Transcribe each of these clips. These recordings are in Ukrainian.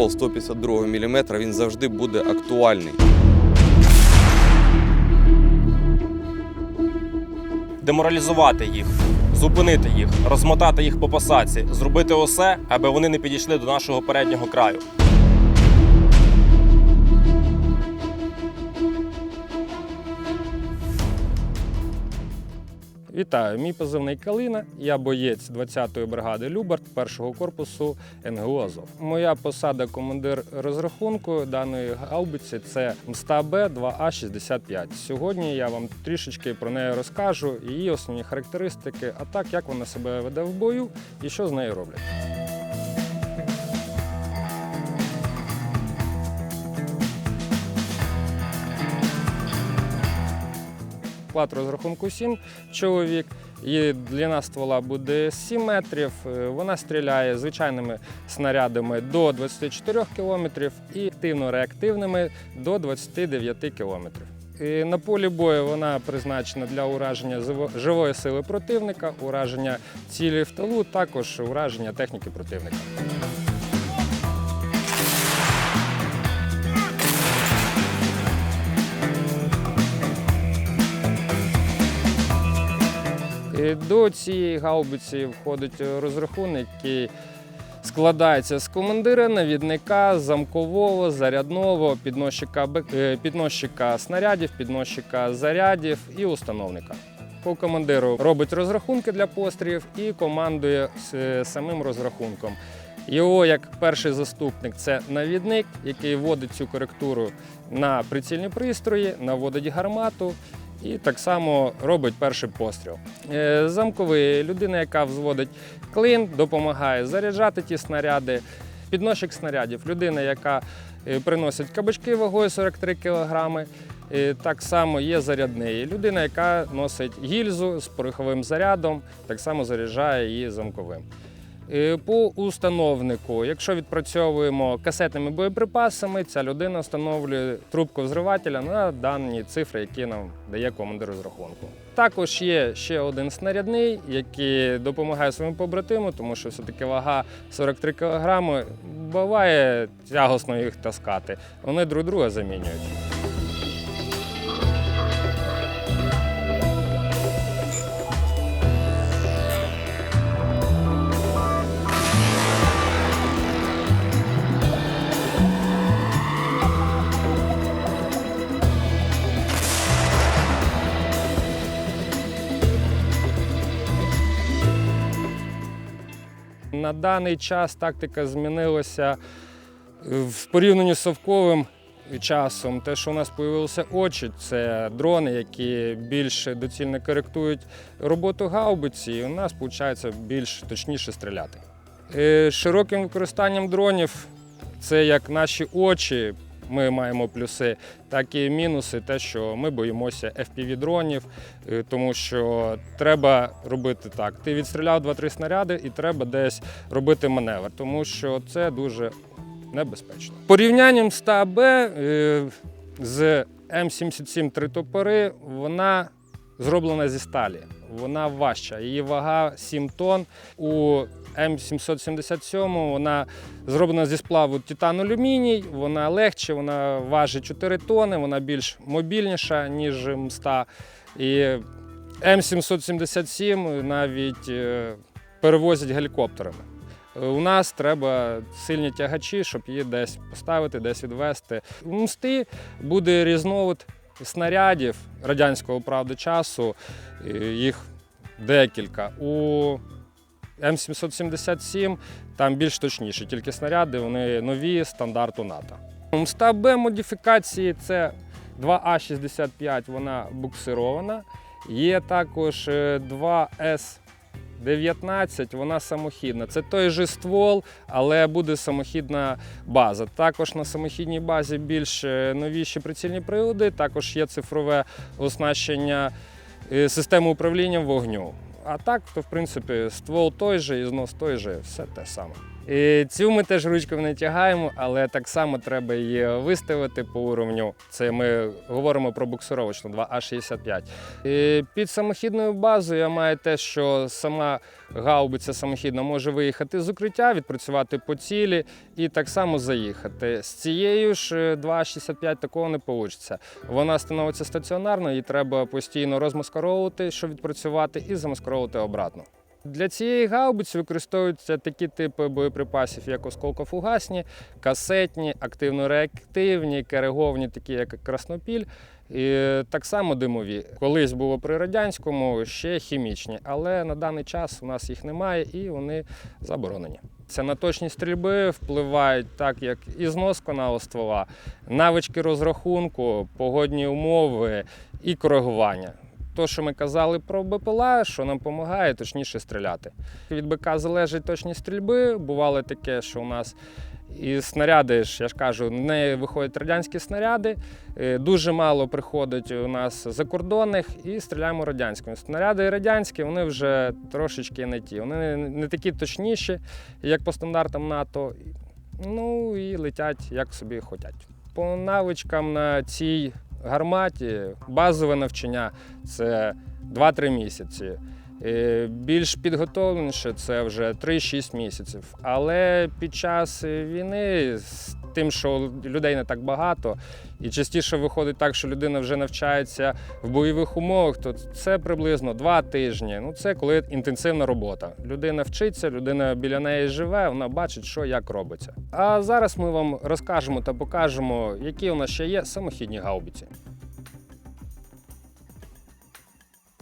ствол 152 мм він завжди буде актуальний. деморалізувати їх, зупинити їх, розмотати їх по посадці, зробити усе, аби вони не підійшли до нашого переднього краю. Вітаю, мій позивний Калина. Я боєць 20-ї бригади Любарт першого корпусу НГУ Азов. Моя посада командир розрахунку даної гаубиці це МСТА Б 2А65. Сьогодні я вам трішечки про неї розкажу, її основні характеристики, а так як вона себе веде в бою і що з нею роблять. Склад розрахунку 7 чоловік. Її длина ствола буде 7 метрів. Е, Вона стріляє звичайними снарядами до 24 кілометрів і активно-реактивними до 29 кілометрів. І На полі бою вона призначена для ураження живо- живої сили противника, ураження цілі в тилу, також ураження техніки противника. До цієї гаубиці входить розрахунок, який складається з командира, навідника, замкового, зарядного, підносчика, е, підносчика снарядів, підносчика зарядів і установника. По командиру робить розрахунки для пострілів і командує самим розрахунком. Його як перший заступник це навідник, який вводить цю коректуру на прицільні пристрої, наводить гармату і так само робить перший постріл. Е, Замковий людина, яка взводить клин, допомагає заряджати ті снаряди. Підносчик снарядів людина, яка е, приносить кабачки вагою 43 кг. Так само є зарядний. Людина, яка носить гільзу з пороховим зарядом, так само заряджає її замковим. Е, По установнику, якщо відпрацьовуємо касетними боєприпасами, ця людина встановлює трубку взривателя на дані цифри, які нам дає командир розрахунку. Також є ще один снарядний, який допомагає своєму побратиму, тому що все-таки вага 43 кг, буває тягосно їх таскати. Вони друг друга замінюють. На даний час тактика змінилася е, в порівнянні з совковим часом. Те, що у нас з'явилися очі, це дрони, які більш доцільно коректують роботу гаубиці, і у нас виходить більш точніше стріляти. Е, Широким використанням дронів це як наші очі. Ми маємо плюси, так і мінуси, те, що ми боїмося FPV-дронів, е, тому що треба робити так. Ти відстріляв 2-3 снаряди і треба десь робити маневр, тому що це дуже небезпечно. Порівнянням з ТАБ е, з М77 три топори, вона зроблена зі сталі. Вона важча. Її вага 7 тонн. У М777 вона зроблена зі сплаву титан-алюміній, вона легше, вона важить 4 тонни, вона більш мобільніша, ніж МСТА. І М777 навіть е, перевозять гелікоптерами. У нас треба сильні тягачі, щоб її десь поставити, десь відвести. У мсти буде різновид снарядів радянського правда часу, е, їх декілька. У М777 там більш точніші, тільки снаряди, вони нові стандарту НАТО. Мста Б модифікації це 2А65, вона буксирована. Є також е, 2С. 19, вона самохідна. Це той же ствол, але буде самохідна база. Також на самохідній базі більш е, новіші прицільні прилади, також є цифрове оснащення е, системи управління вогню. А так, то в принципі ствол той же і той же, все те саме. І цю ми теж ручкою не тягаємо, але так само треба її виставити по уровню. Це ми говоримо про буксировочну 2А65. І під самохідною базою я маю те, що сама гаубиця самохідна може виїхати з укриття, відпрацювати по цілі і так само заїхати. З цією ж е, 2А65 такого не вийде. Вона становиться стаціонарно, її треба постійно розмаскаровувати, щоб відпрацювати, і замаскаровувати обратно. Для цієї гаубиці використовуються такі типи боєприпасів, як осколкофугасні, касетні, активно-реактивні, кереговні, такі як краснопіль, і так само димові. Колись було при радянському ще хімічні, але на даний час у нас їх немає і вони заборонені. Це на точність стрільби впливають так, як і знос каналу ствола, навички розрахунку, погодні умови і коригування. То, що ми казали про БПЛА, що нам допомагає точніше стріляти. Від БК залежить точність стрільби. Бувало таке, що у нас і снаряди, я ж кажу, не виходять радянські снаряди. Е, Дуже мало приходить у нас закордонних і стріляємо радянськими. Снаряди радянські, вони вже трошечки не ті. Вони не- такі точніші, як по стандартам НАТО. Ну і летять як собі хотять. По навичкам на цій гарматі базове навчання це 2-3 місяці. Е, Більш підготовленіше це вже 3-6 місяців. Але під час війни, тим, що людей не так багато, і частіше виходить так, що людина вже навчається в бойових умовах, то це приблизно 2 тижні. Ну це коли інтенсивна робота. Людина вчиться, людина біля неї живе, вона бачить, що як робиться. А зараз ми вам розкажемо та покажемо, які у нас ще є самохідні гаубиці.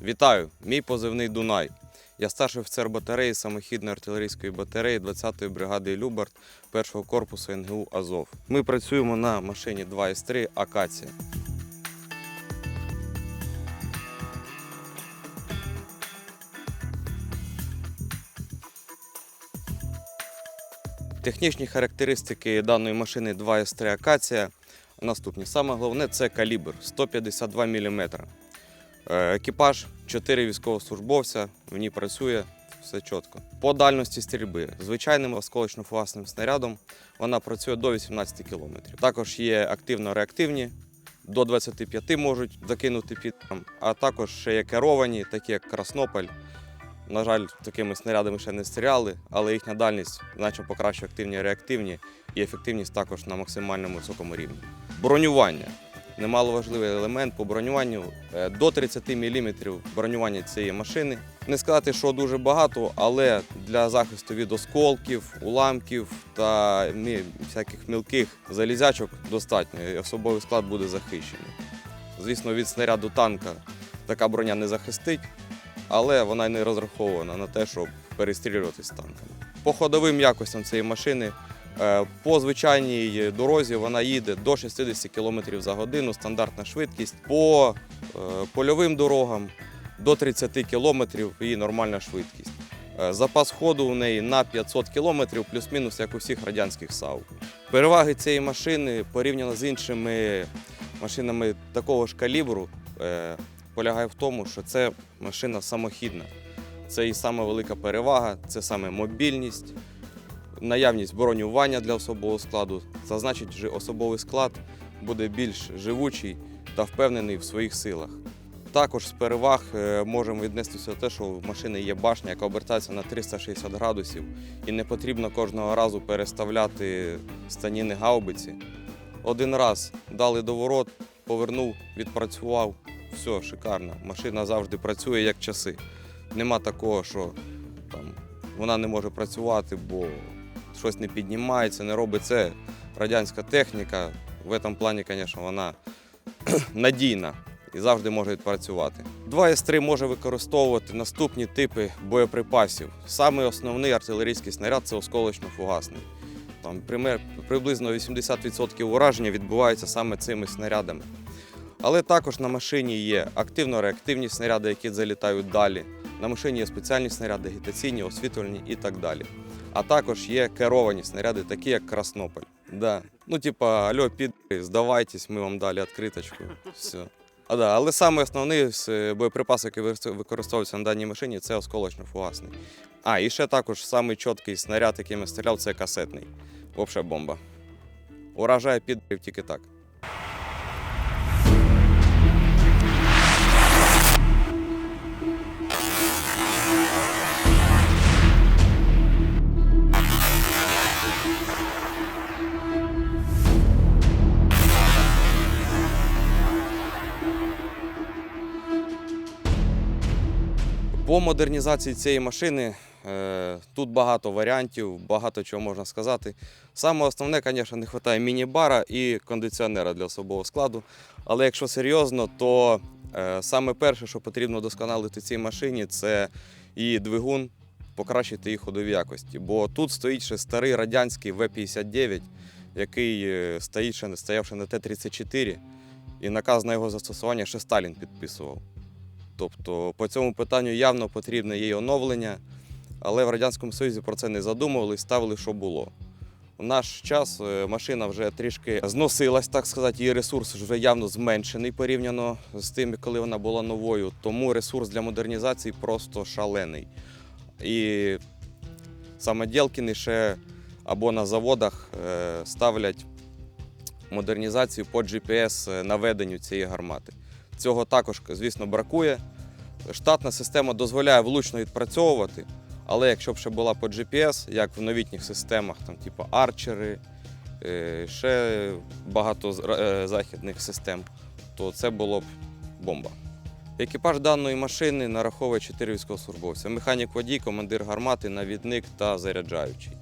Вітаю! Мій позивний Дунай. Я старший офіцер батареї самохідної артилерійської батареї 20-ї бригади Любарт 1-го корпусу НГУ Азов. Ми працюємо на машині 2С3 Акація. Технічні характеристики даної машини 2С3 Акація наступні. Саме головне це калібр 152 мм. Е, Екіпаж 4 військовослужбовця, в ній працює все чітко. По дальності стрільби звичайним осколочно-фугасним снарядом вона працює до 18 км. Також є активно-реактивні, до 25 можуть закинути під, а також ще є керовані, такі як Краснополь. На жаль, такими снарядами ще не стріляли, але їхня дальність значно покращує активні реактивні і ефективність також на максимальному високому рівні. Бронювання немаловажливий елемент по бронюванню Е, до 30 мм бронювання цієї машини. Не сказати, що дуже багато, але для захисту від осколків, уламків та всяких мілких залізячок достатньо, і особовий склад буде захищений. Звісно, від снаряду танка така броня не захистить, але вона й не розрахована на те, щоб перестрілюватись танками. По ходовим якостям цієї машини По звичайній дорозі вона їде до 60 км за годину, стандартна швидкість. По е, польовим дорогам до 30 км її нормальна швидкість. Е, Запас ходу у неї на 500 км, плюс-мінус, як у всіх радянських САУ. Переваги цієї машини порівняно з іншими машинами такого ж калібру е, полягає в тому, що це машина самохідна. Це і саме велика перевага, це саме мобільність наявність бронювання для особового складу. Це значить, що особовий склад буде більш живучий та впевнений в своїх силах. Також з переваг е, можемо віднестися до те, що в машини є башня, яка обертається на 360 градусів, і не потрібно кожного разу переставляти станіни гаубиці. Один раз дали доворот, повернув, відпрацював. Все, шикарно. Машина завжди працює як часи. Нема такого, що там, вона не може працювати, бо щось не піднімається, не робить це. Радянська техніка. В цьому плані, звісно, вона надійна і завжди може відпрацювати. 2С3 може використовувати наступні типи боєприпасів. Саме основний артилерійський снаряд це осколочно-фугасний. Там приблизно 80% ураження відбувається саме цими снарядами. Але також на машині є активно-реактивні снаряди, які залітають далі. На машині є спеціальні снаряди, агітаційні, освітлювальні і так далі. А також є керовані снаряди, такі як Краснополь. Да. Ну, типа, алло, під, здавайтесь, ми вам дали відкриточку. Все. А, да, але саме основний е, боєприпас, який використовується на даній машині, це осколочно-фугасний. А, і ще також самий чіткий снаряд, яким я стріляв, це касетний. Взагалі бомба. Уражає підрив тільки так. По модернізації цієї машини е, тут багато варіантів, багато чого можна сказати. Саме основне, звісно, не вистачає міні-бара і кондиціонера для особового складу. Але якщо серйозно, то е, саме перше, що потрібно досконалити цій машині, це її двигун, покращити їх ходові якості. Бо тут стоїть ще старий радянський В-59, який е, стоїть ще, стояв ще на Т-34, і наказ на його застосування ще Сталін підписував. Тобто по цьому питанню явно потрібне є оновлення, але в Радянському Союзі про це не задумувались, ставили, що було. У наш час е, машина вже трішки зносилась, так сказати, її ресурс вже явно зменшений порівняно з тим, коли вона була новою. Тому ресурс для модернізації просто шалений. І самоділкіни ще або на заводах е, ставлять модернізацію по GPS наведенню цієї гармати. Цього також, звісно, бракує. Штатна система дозволяє влучно відпрацьовувати, але якщо б ще була по GPS, як в новітніх системах, там, типу арчери, е, ще багато е, західних систем, то це було б бомба. Екіпаж даної машини нараховує 4 військовослужбовця: механік водій, командир гармати, навідник та заряджаючий.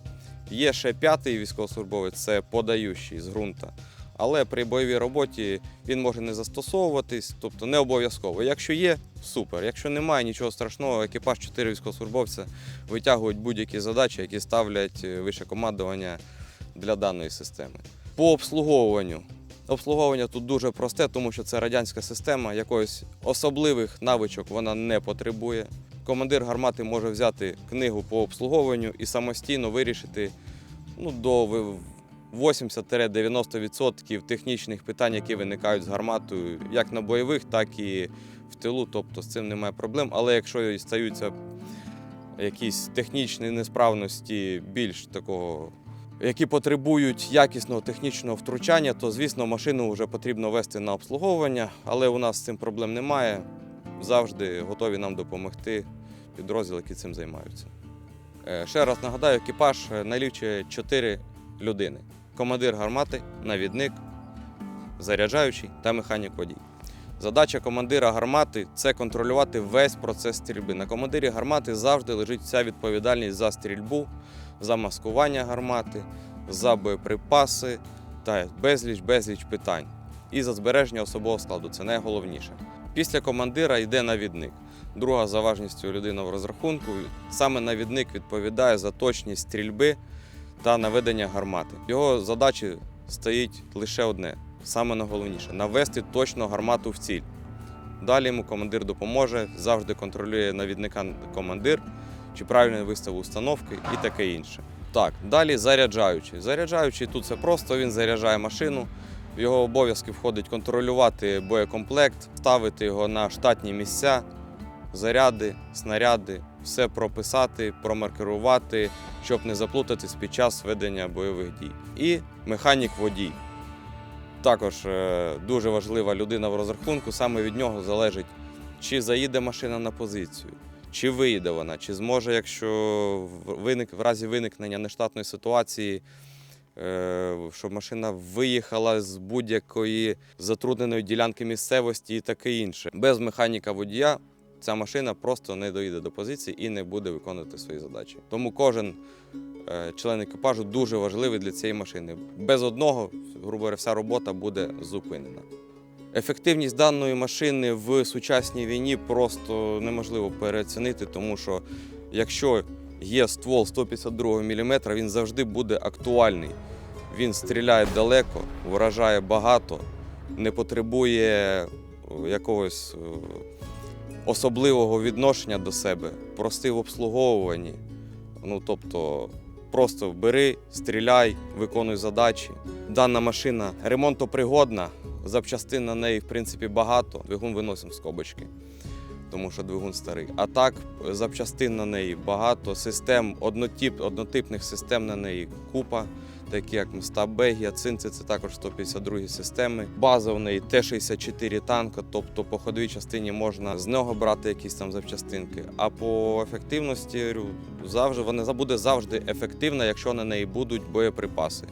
Є ще п'ятий військовослужбовець це подаючий з ґрунта. Але при бойовій роботі він може не застосовуватись, тобто не обов'язково. Якщо є, супер. Якщо немає, нічого страшного, екіпаж 4 військовослужбовця витягують будь-які задачі, які ставлять е, вище командування для даної системи. По обслуговуванню. Обслуговування тут дуже просте, тому що це радянська система, якоїсь особливих навичок вона не потребує. Командир гармати може взяти книгу по обслуговуванню і самостійно вирішити ну, до 80-90% технічних питань, які виникають з гарматою, як на бойових, так і в тилу. Тобто з цим немає проблем. Але якщо і стаються якісь технічні несправності більш такого, які потребують якісного технічного втручання, то звісно машину вже потрібно вести на обслуговування, але у нас з цим проблем немає. Завжди готові нам допомогти підрозділи, які цим займаються. Е, Ще раз нагадаю, екіпаж е, налічує 4 людини: командир гармати, навідник, заряджаючий та механік водій. Задача командира гармати це контролювати весь процес стрільби. На командирі гармати завжди лежить вся відповідальність за стрільбу, за маскування гармати, за боєприпаси та безліч безліч питань. І за збереження особового складу це найголовніше. Після командира йде навідник. Друга за важністю людина в розрахунку. Саме навідник відповідає за точність стрільби та наведення гармати. Його задачі стоїть лише одне, саме найголовніше навести точно гармату в ціль. Далі йому командир допоможе, завжди контролює навідника командир, чи правильно виставив установки і таке інше. Так, далі заряджаючий. Заряджаючий тут все просто, він заряджає машину. В його обов'язки входить контролювати боєкомплект, ставити його на штатні місця, заряди, снаряди, все прописати, промаркерувати, щоб не заплутатись під час ведення бойових дій. І механік водій. Також е, дуже важлива людина в розрахунку, саме від нього залежить, чи заїде машина на позицію, чи виїде вона, чи зможе, якщо виник, в разі виникнення нештатної ситуації, е, щоб машина виїхала з будь-якої затрудненої ділянки місцевості і таке інше. Без механіка водія ця машина просто не доїде до позиції і не буде виконувати свої задачі. Тому кожен е, член екіпажу дуже важливий для цієї машини. Без одного, грубо говоря, вся робота буде зупинена. Ефективність даної машини в сучасній війні просто неможливо переоцінити, тому що якщо є ствол 152 мм, він завжди буде актуальний. Він стріляє далеко, вражає багато, не потребує якогось е, особливого відношення до себе, простий в обслуговуванні. Ну тобто Просто бери, стріляй, виконуй задачі. Дана машина ремонтопригодна, запчастин на неї, в принципі, багато. Двигун виносимо з скобочки, тому що двигун старий. А так, запчастин на неї багато, систем, однотип, однотипних систем на неї купа, такі як Мстабе, Гіацинці, це також 152 системи. База у неї Т-64 танка, тобто по ходовій частині можна з нього брати якісь там запчастинки. А по ефективності завжди вона буде завжди ефективна, якщо на неї будуть боєприпаси.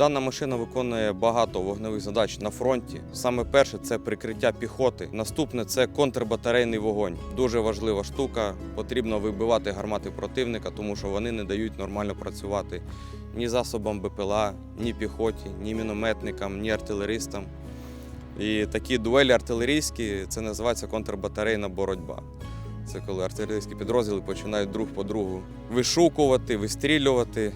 Дана машина виконує багато вогневих задач на фронті. Саме перше це прикриття піхоти. Наступне це контрбатарейний вогонь. Дуже важлива штука. Потрібно вибивати гармати противника, тому що вони не дають нормально працювати ні засобам БПЛА, ні піхоті, ні мінометникам, ні артилеристам. І такі дуелі артилерійські це називається контрбатарейна боротьба. Це коли артилерійські підрозділи починають друг по другу вишукувати, вистрілювати.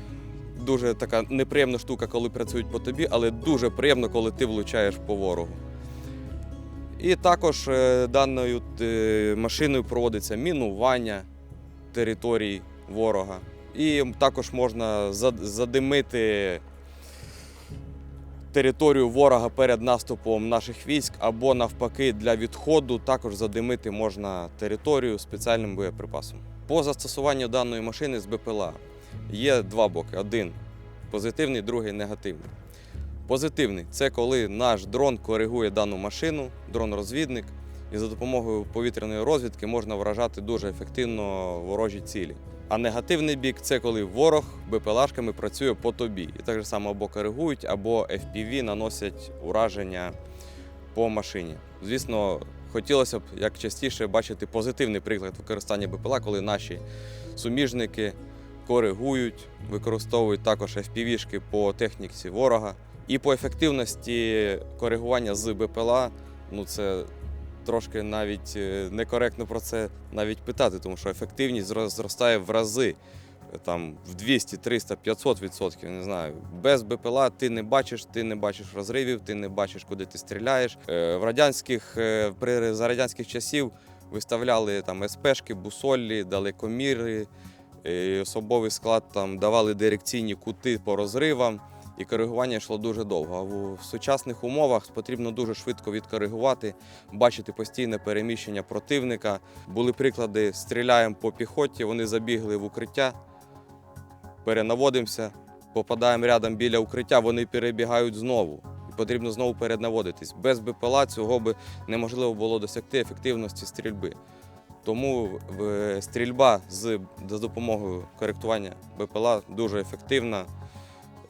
Дуже така неприємна штука, коли працюють по тобі, але дуже приємно, коли ти влучаєш по ворогу. І також е, даною е, машиною проводиться мінування територій ворога. І також можна задимити територію ворога перед наступом наших військ, або навпаки, для відходу також задимити можна територію спеціальним боєприпасом. По застосуванню даної машини з БПЛА є два боки: один позитивний, другий негативний. Позитивний це коли наш дрон коригує дану машину, дрон-розвідник, і за допомогою повітряної розвідки можна вражати дуже ефективно ворожі цілі. А негативний бік це коли ворог БПЛАшками працює по тобі. І так же само або коригують, або FPV наносять ураження по машині. Звісно, хотілося б як частіше бачити позитивний приклад використання БПЛА, коли наші суміжники коригують, використовують також FPV-шки по техніці ворога. І по ефективності коригування з БПЛА, ну це трошки навіть е, некоректно про це навіть питати, тому що ефективність зростає в рази. е, Там в 200, 300, 500 відсотків, не знаю. Без БПЛА ти не бачиш, ти не бачиш розривів, ти не бачиш, куди ти стріляєш. Е, В радянських, при за радянських часів виставляли там СПшки, бусолі, далекоміри, особовий склад там давали дирекційні кути по розривам. І коригування йшло дуже довго. В- сучасних умовах потрібно дуже швидко відкоригувати, бачити постійне переміщення противника. Були приклади, стріляємо по піхоті, вони забігли в укриття, перенаводимося, попадаємо рядом біля укриття, вони перебігають знову. Потрібно знову перенаводитись. Без БПЛА цього би неможливо було досягти ефективності стрільби. Тому е, стрільба з, за допомогою коректування БПЛА дуже ефективна.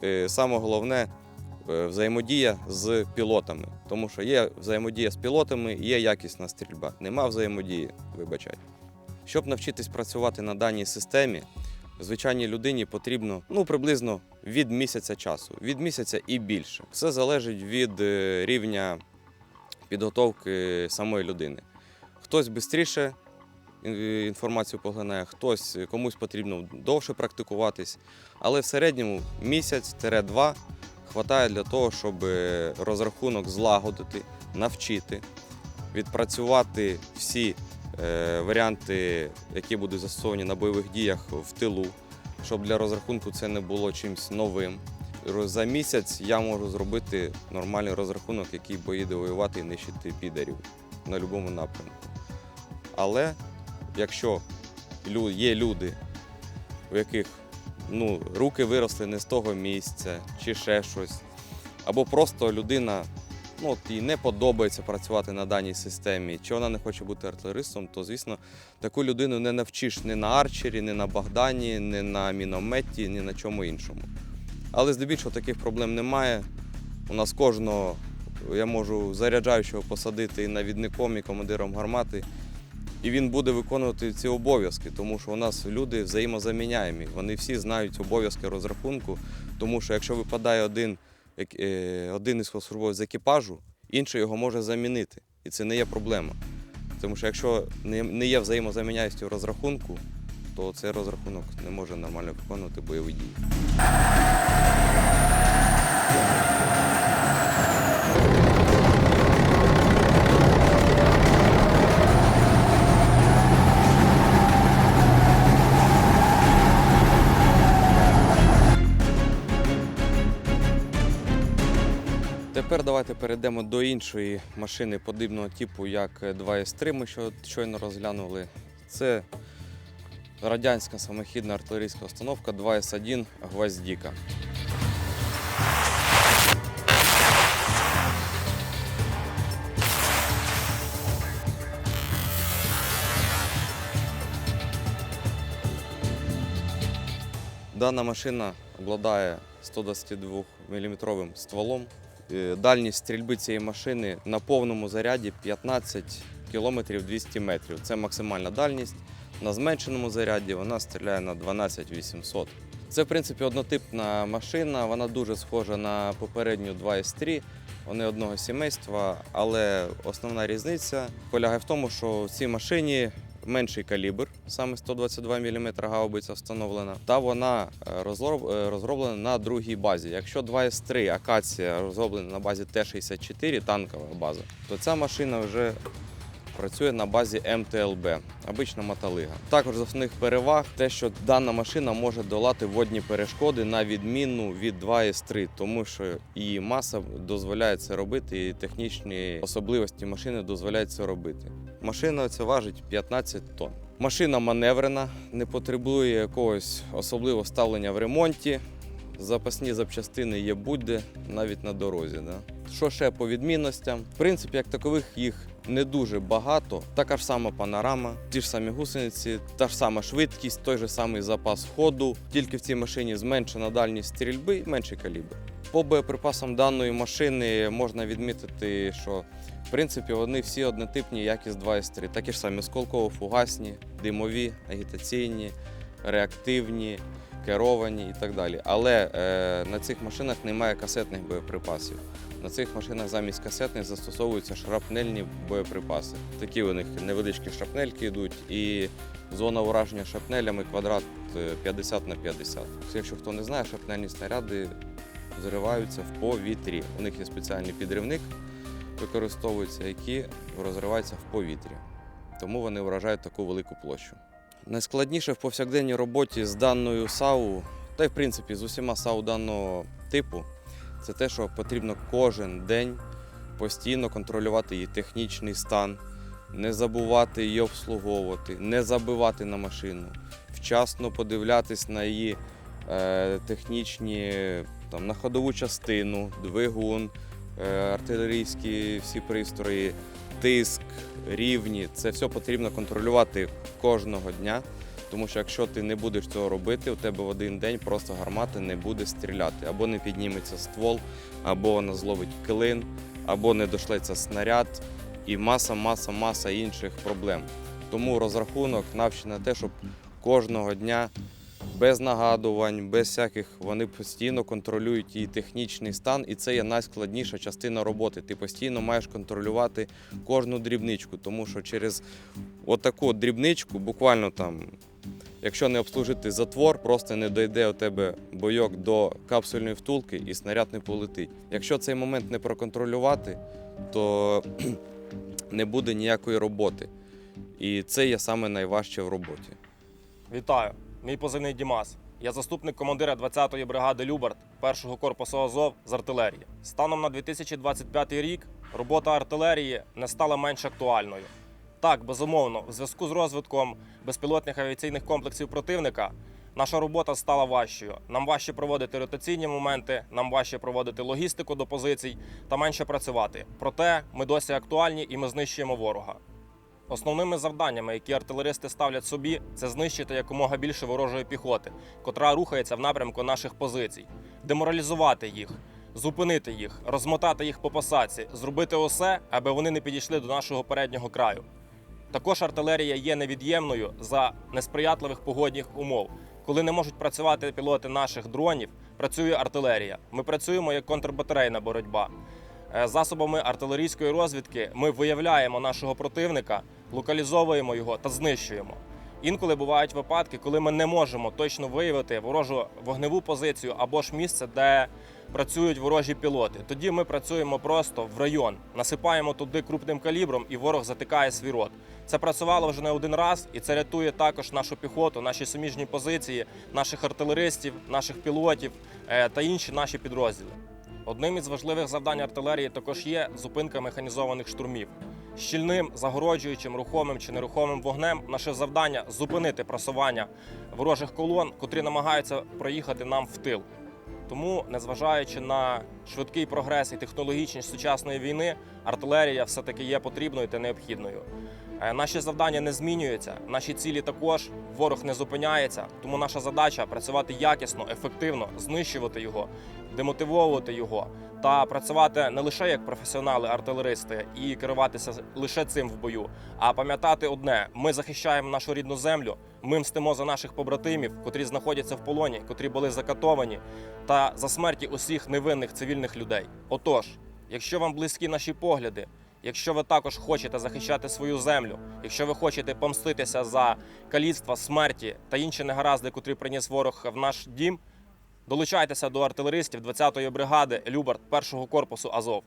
Е, Саме головне е, взаємодія з пілотами, тому що є взаємодія з пілотами, є якісна стрільба. Нема взаємодії, вибачайте. Щоб навчитись працювати на даній системі, звичайній людині потрібно ну, приблизно від місяця часу, від місяця і більше. Все залежить від рівня підготовки самої людини. Хтось швидше інформацію поглинає, хтось комусь потрібно довше практикуватись. Але в середньому місяць-два хватає для того, щоб е, розрахунок злагодити, навчити, відпрацювати всі е, варіанти, які будуть застосовані на бойових діях в тилу, щоб для розрахунку це не було чимось новим. За місяць я можу зробити нормальний розрахунок, який поїде воювати і нищити підарів на будь-якому напрямку. Але якщо є люди, у яких ну, руки виросли не з того місця, чи ще щось, або просто людина ну, от їй не подобається працювати на даній системі, чи вона не хоче бути артилеристом, то, звісно, таку людину не навчиш ні на арчері, ні на Богдані, ні на мінометі, ні на чому іншому. Але здебільшого таких проблем немає. У нас кожного я можу заряджаючого посадити і навідником, і командиром гармати. І він буде виконувати ці обов'язки, тому що у нас люди взаємозаміняємі. Вони всі знають обов'язки розрахунку, тому що якщо випадає один, е, один із службовців з екіпажу, інший його може замінити. І це не є проблема. Тому що якщо не є взаємозаміняємості розрахунку, то цей розрахунок не може нормально виконувати бойові дії. Давайте перейдемо до іншої машини подібного типу, як 2С3, ми що- щойно розглянули. Це радянська самохідна артилерійська установка 2С1 Гвоздіка. Дана машина обладає 122 мм стволом. Е, Дальність стрільби цієї машини на повному заряді 15 км 200 метрів. Це максимальна дальність. На зменшеному заряді вона стріляє на 12 800. Це, в принципі, однотипна машина. Вона дуже схожа на попередню 2С3. Вони одного сімейства, але основна різниця полягає в тому, що в цій машині менший калібр, саме 122 мм гаубиця встановлена, та вона е, е, розроблена на другій базі. Якщо 2С3 Акація розроблена на базі Т-64, танкова база, то ця машина вже працює на базі МТЛБ, обична мотолига. Також з основних переваг те, що дана машина може долати водні перешкоди на відміну від 2С3, тому що її маса дозволяє це робити, і технічні особливості машини дозволяють це робити. Машина ця важить 15 тонн. Машина маневрена, не потребує якогось особливого ставлення в ремонті. Запасні запчастини є будь-де, навіть на дорозі. Да? Що ще по відмінностям? В принципі, як такових їх не дуже багато. Така ж сама панорама, ті ж самі гусениці, та ж сама швидкість, той же самий запас ходу. Тільки в цій машині зменшена дальність стрільби і менший калібр. По боєприпасам даної машини можна відмітити, що в принципі вони всі однотипні, як і з 2С3. Такі ж самі осколково-фугасні, димові, агітаційні, реактивні, керовані і так далі. Але е, на цих машинах немає касетних боєприпасів. На цих машинах замість касетних застосовуються шрапнельні боєприпаси. Такі у них невеличкі шрапнельки йдуть, і зона ураження шрапнелями квадрат е, 50 на 50. Якщо хто не знає, шрапнельні снаряди взриваються в повітрі. У них є спеціальний підривник, використовується, які розриваються в повітрі. Тому вони вражають таку велику площу. Найскладніше в повсякденній роботі з даною САУ, та й в принципі з усіма САУ даного типу, це те, що потрібно кожен день постійно контролювати її технічний стан, не забувати її обслуговувати, не забивати на машину, вчасно подивлятись на її е, технічні там, на ходову частину, двигун, е, артилерійські всі пристрої, тиск, рівні. Це все потрібно контролювати кожного дня. Тому що якщо ти не будеш цього робити, у тебе в один день просто гармата не буде стріляти. Або не підніметься ствол, або вона зловить клин, або не дошлеться снаряд, і маса, маса, маса інших проблем. Тому розрахунок навчений на те, щоб кожного дня без нагадувань, без всяких вони постійно контролюють її технічний стан, і це є найскладніша частина роботи. Ти постійно маєш контролювати кожну дрібничку, тому що через отаку дрібничку, буквально там, якщо не обслужити затвор, просто не дойде у тебе бойок до капсульної втулки і снаряд не полетить. Якщо цей момент не проконтролювати, то не буде ніякої роботи. І це є саме найважче в роботі. Вітаю! Мій позивний Дімас. Я заступник командира 20-ї бригади Любард 1-го корпусу Азов з артилерії. Станом на 2025 рік робота артилерії не стала менш актуальною. Так, безумовно, в зв'язку з розвитком безпілотних авіаційних комплексів противника наша робота стала важчою. Нам важче проводити ротаційні моменти, нам важче проводити логістику до позицій та менше працювати. Проте ми досі актуальні і ми знищуємо ворога. Основними завданнями, які артилеристи ставлять собі, це знищити якомога більше ворожої піхоти, котра рухається в напрямку наших позицій, деморалізувати їх, зупинити їх, розмотати їх по посадці, зробити усе, аби вони не підійшли до нашого переднього краю. Також артилерія є невід'ємною за несприятливих погодних умов. Коли не можуть працювати пілоти наших дронів, працює артилерія. Ми працюємо як контрбатарейна боротьба. Е, Засобами артилерійської розвідки ми виявляємо нашого противника, локалізовуємо його та знищуємо. Інколи бувають випадки, коли ми не можемо точно виявити ворожу вогневу позицію або ж місце, де працюють ворожі пілоти. Тоді ми працюємо просто в район, насипаємо туди крупним калібром, і ворог затикає свій рот. Це працювало вже не один раз, і це рятує також нашу піхоту, наші суміжні позиції, наших артилеристів, наших пілотів е, та інші наші підрозділи. Одним із важливих завдань артилерії також є зупинка механізованих штурмів. Щільним, загороджуючим, рухомим чи нерухомим вогнем наше завдання зупинити просування ворожих колон, котрі намагаються проїхати нам в тил. Тому, незважаючи на швидкий прогрес і технологічність сучасної війни, артилерія все-таки є потрібною та необхідною. Е, Наші завдання не змінюються, наші цілі також. Ворог не зупиняється. Тому наша задача працювати якісно, ефективно, знищувати його, демотивовувати його та працювати не лише як професіонали-артилеристи і керуватися лише цим в бою, а пам'ятати одне: ми захищаємо нашу рідну землю, ми мстимо за наших побратимів, котрі знаходяться в полоні, котрі були закатовані, та за смерті усіх невинних цивільних людей. Отож, якщо вам близькі наші погляди, якщо ви також хочете захищати свою землю, якщо ви хочете помститися за каліцтва, смерті та інші негаразди, котрі приніс ворог в наш дім, долучайтеся до артилеристів 20-ї бригади Любард 1-го корпусу Азов.